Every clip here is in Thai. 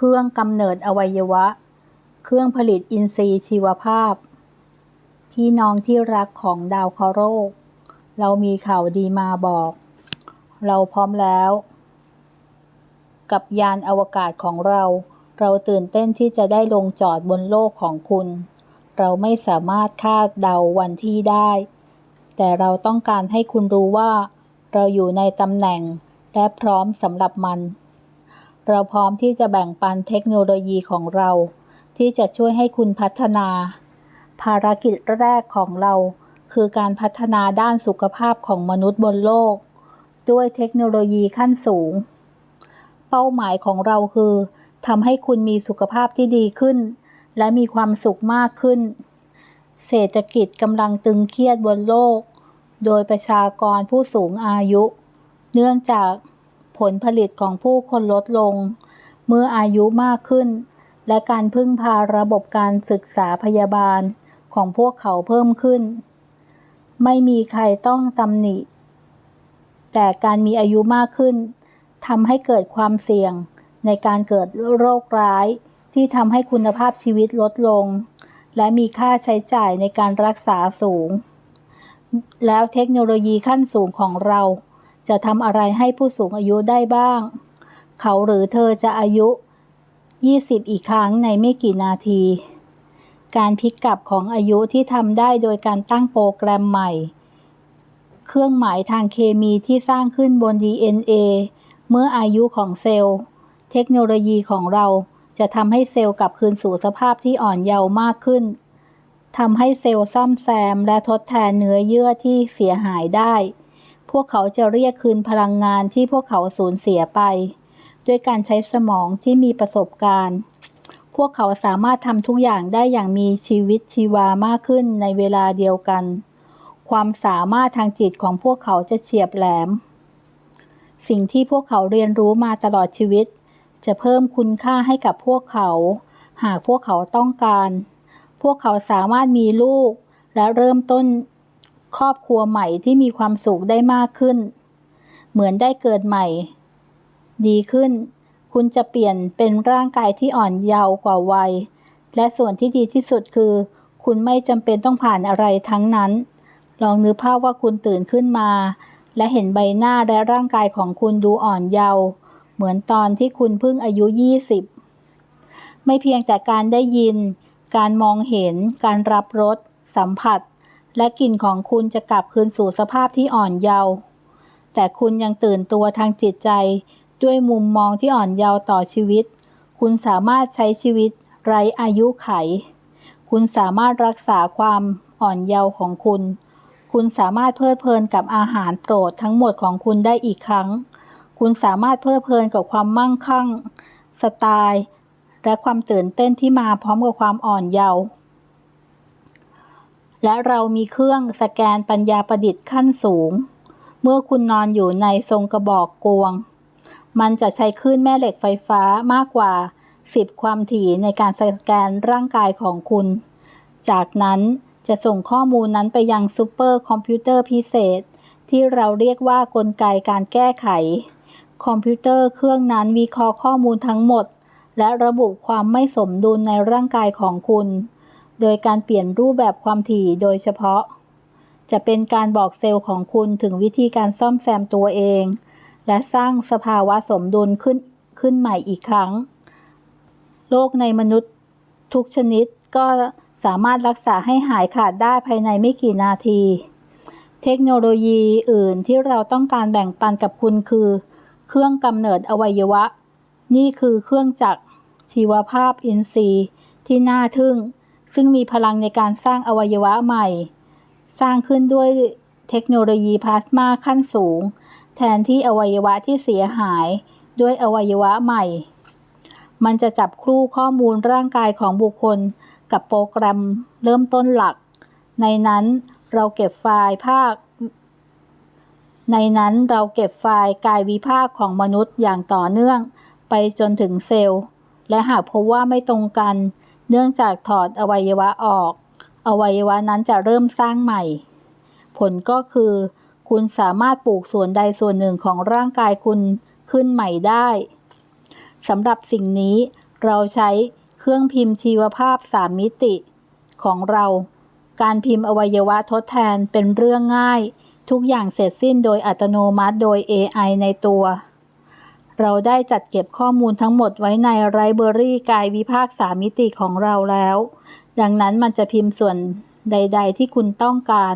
เครื่องกำเนิดอวัยวะ เครื่องผลิตอินทรีย์ชีวภาพ พี่น้องที่รักของดาวเคราะห์โรคเรามีข่าวดีมาบอก เราพร้อมแล้ว กับยานอวกาศของเรา เราตื่นเต้นที่จะได้ลงจอดบนโลกของคุณ เราไม่สามารถคาดเดาวันที่ได้ แต่เราต้องการให้คุณรู้ว่า เราอยู่ในตำแหน่งและพร้อมสำหรับมัน เราพร้อมที่จะแบ่งปันเทคโนโลยีของเรา ที่จะช่วยให้คุณพัฒนา ภารกิจแรกของเรา คือการพัฒนาด้านสุขภาพของมนุษย์บนโลก ด้วยเทคโนโลยีขั้นสูง เป้าหมายของเราคือทำให้คุณมีสุขภาพที่ดีขึ้น และมีความสุขมากขึ้น เศรษฐกิจกำลังตึงเครียดบนโลก โดยประชากรผู้สูงอายุ เนื่องจาก ผลผลิตของผู้คนลดลง เมื่ออายุมากขึ้น และการพึ่งพาระบบการศึกษาพยาบาลของพวกเขาเพิ่มขึ้น ไม่มีใครต้องตำหนิ แต่การมีอายุมากขึ้นทำให้เกิดความเสี่ยงในการเกิดโรคร้ายที่ทำให้คุณภาพชีวิตลดลง และมีค่าใช้จ่ายในการรักษาสูง แล้วเทคโนโลยีขั้นสูงของเรา จะทำอะไรให้ผู้สูงอายุได้บ้าง เขาหรือเธอจะอายุ 20 อีกครั้งในไม่กี่นาที การพลิกกลับของอายุที่ทำได้โดยการตั้งโปรแกรมใหม่ เครื่องหมายทางเคมีที่สร้างขึ้นบน DNA เมื่ออายุของเซลล์ เทคโนโลยีของเราจะทำให้เซลล์กลับคืนสู่สภาพที่อ่อนเยาว์มากขึ้นทำให้เซลล์ซ่อมแซมและทดแทนเนื้อเยื่อที่เสียหายได้ พวกเขาจะเรียกคืนพลังงานที่พวกเขาสูญเสียไป ด้วยการใช้สมองที่มีประสบการณ์ พวกเขาสามารถทำทุกอย่างได้อย่างมีชีวิตชีวามากขึ้นในเวลาเดียวกัน ความสามารถทางจิตของพวกเขาจะเฉียบแหลม สิ่งที่พวกเขาเรียนรู้มาตลอดชีวิต จะเพิ่มคุณค่าให้กับพวกเขา หากพวกเขาต้องการ พวกเขาสามารถมีลูกและเริ่มต้น ครอบครัวใหม่ที่มีความสุขได้มากขึ้น เหมือนได้เกิดใหม่ ดีขึ้น คุณจะเปลี่ยนเป็นร่างกายที่อ่อนเยาว์กว่าวัย และส่วนที่ดีที่สุดคือ คุณไม่จำเป็นต้องผ่านอะไรทั้งนั้น ลองนึกภาพว่าคุณตื่นขึ้นมา และเห็นใบหน้าและร่างกายของคุณดูอ่อนเยาว์เหมือนตอนที่คุณเพิ่งอายุ 20 ไม่เพียงแต่การได้ยิน การมองเห็น การรับรส สัมผัส และกลิ่นของคุณจะกลับคืนสู่สภาพที่อ่อนเยาว์แต่คุณยังตื่นตัวทางจิตใจ ด้วยมุมมองที่อ่อนเยาว์ต่อชีวิต คุณสามารถใช้ชีวิตไร้อายุไข คุณสามารถรักษาความอ่อนเยาว์ของคุณ คุณสามารถเพลิดเพลินกับอาหารโปรดทั้งหมดของคุณได้อีกครั้ง คุณสามารถเพลิดเพลินกับความมั่งคั่ง สไตล์ และความตื่นเต้นที่มาพร้อมกับความอ่อนเยาว์ และเรามีเครื่องสแกนปัญญาประดิษฐ์ขั้นสูง เมื่อคุณนอนอยู่ในทรงกระบอกกวง มันจะใช้คลื่นแม่เหล็กไฟฟ้ามากกว่า 10 ความถี่ในการสแกนร่างกายของคุณ จากนั้นจะส่งข้อมูลนั้นไปยังซูเปอร์คอมพิวเตอร์พิเศษ ที่เราเรียกว่ากลไกการแก้ไข คอมพิวเตอร์เครื่องนั้นวิเคราะห์ข้อมูลทั้งหมด และระบุความไม่สมดุลในร่างกายของคุณ โดยการเปลี่ยนรูปแบบความถี่โดยเฉพาะ จะเป็นการบอกเซลล์ของคุณถึงวิธีการซ่อมแซมตัวเอง และสร้างสภาวะสมดุลขึ้นขึ้นใหม่อีกครั้ง โรคในมนุษย์ทุกชนิดก็สามารถรักษาให้หายขาดได้ภายในไม่กี่นาที เทคโนโลยีอื่นที่เราต้องการแบ่งปันกับคุณคือ เครื่องกำเนิดอวัยวะ นี่คือเครื่องจักรชีวภาพอินทรีย์ที่น่าทึ่ง ซึ่งมีพลังในการสร้างอวัยวะใหม่ สร้างขึ้นด้วยเทคโนโลยีพลาสมาขั้นสูง แทนที่อวัยวะที่เสียหายด้วยอวัยวะใหม่ มันจะจับครู่ข้อมูลร่างกายของบุคคล กับโปรแกรมเริ่มต้นหลัก ในนั้นเราเก็บไฟล์ภาค ในนั้นเราเก็บไฟล์กายวิภาคของมนุษย์อย่างต่อเนื่อง ไปจนถึงเซลล์ และหากพบว่าไม่ตรงกัน เนื่องจากถอดอวัยวะออก อวัยวะนั้นจะเริ่มสร้างใหม่ ผลก็คือ คุณสามารถปลูกส่วนใดส่วนหนึ่งของร่างกายคุณขึ้นใหม่ได้สำหรับสิ่งนี้เราใช้เครื่องพิมพ์ชีวภาพสามมิติของเรา การพิมพ์อวัยวะทดแทนเป็นเรื่องง่าย ทุกอย่างเสร็จสิ้นโดยอัตโนมัติโดย AI ในตัว เราได้จัดเก็บข้อมูลทั้งหมดไว้ในไรเบอรี่กายวิภาคสามมิติของเราแล้ว ดังนั้นมันจะพิมพ์ส่วนใด ๆ ที่คุณต้องการ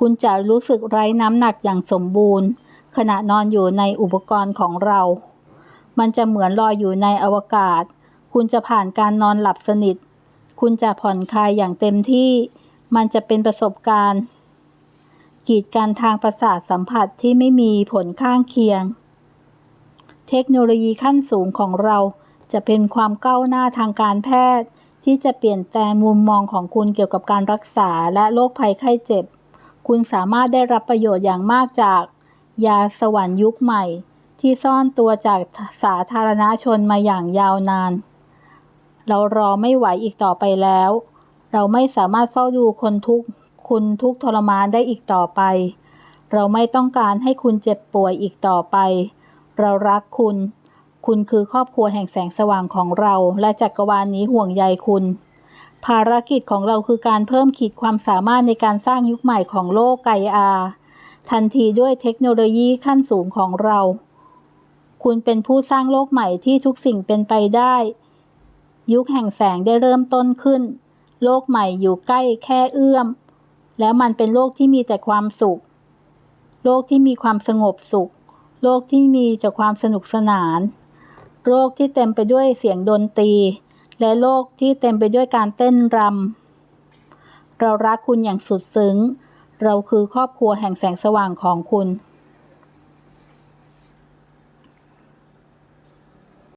คุณจะรู้สึกไร้น้ำหนักอย่างสมบูรณ์ ขณะนอนอยู่ในอุปกรณ์ของเรา มันจะเหมือนลอยอยู่ในอวกาศ คุณจะผ่านการนอนหลับสนิท คุณจะผ่อนคลายอย่างเต็มที่ มันจะเป็นประสบการณ์ กีดกันทางประสาทสัมผัสที่ไม่มีผลข้างเคียง เทคโนโลยีขั้นสูงของเรา จะเป็นความก้าวหน้าทางการแพทย์ ที่จะเปลี่ยนแปลงมุมมองของคุณเกี่ยวกับการรักษาและโรคภัยไข้เจ็บ คุณสามารถได้รับประโยชน์อย่างมากจาก ยาสวรรค์ยุคใหม่ ที่ซ่อนตัวจากสาธารณชนมาอย่างยาวนาน เรารอไม่ไหวอีกต่อไปแล้ว เราไม่สามารถเฝ้าดูคนทุกข์คุณทุกทรมานได้อีกต่อไป เราไม่ต้องการให้คุณเจ็บป่วยอีกต่อไป เรารักคุณ คุณคือครอบครัวแห่งแสงสว่างของเรา และจักรวาลนี้ห่วงใยคุณ ภารกิจของเราคือการเพิ่มขีดความสามารถในการสร้างยุคใหม่ของโลกไกอาทันทีด้วยเทคโนโลยีขั้นสูงของเรา คุณเป็นผู้สร้างโลกใหม่ที่ทุกสิ่งเป็นไปได้ ยุคแห่งแสงได้เริ่มต้นขึ้น โลกใหม่อยู่ใกล้แค่เอื้อม แล้วมันเป็นโลกที่มีแต่ความสุข โลกที่มีความสงบสุข โลกที่มีแต่ความสนุกสนาน โลกที่เต็มไปด้วยเสียงดนตรี และโลกที่เต็มไปด้วยการเต้นรำ เรารักคุณอย่างสุดซึ้ง เราคือครอบครัวแห่งแสงสว่างของคุณ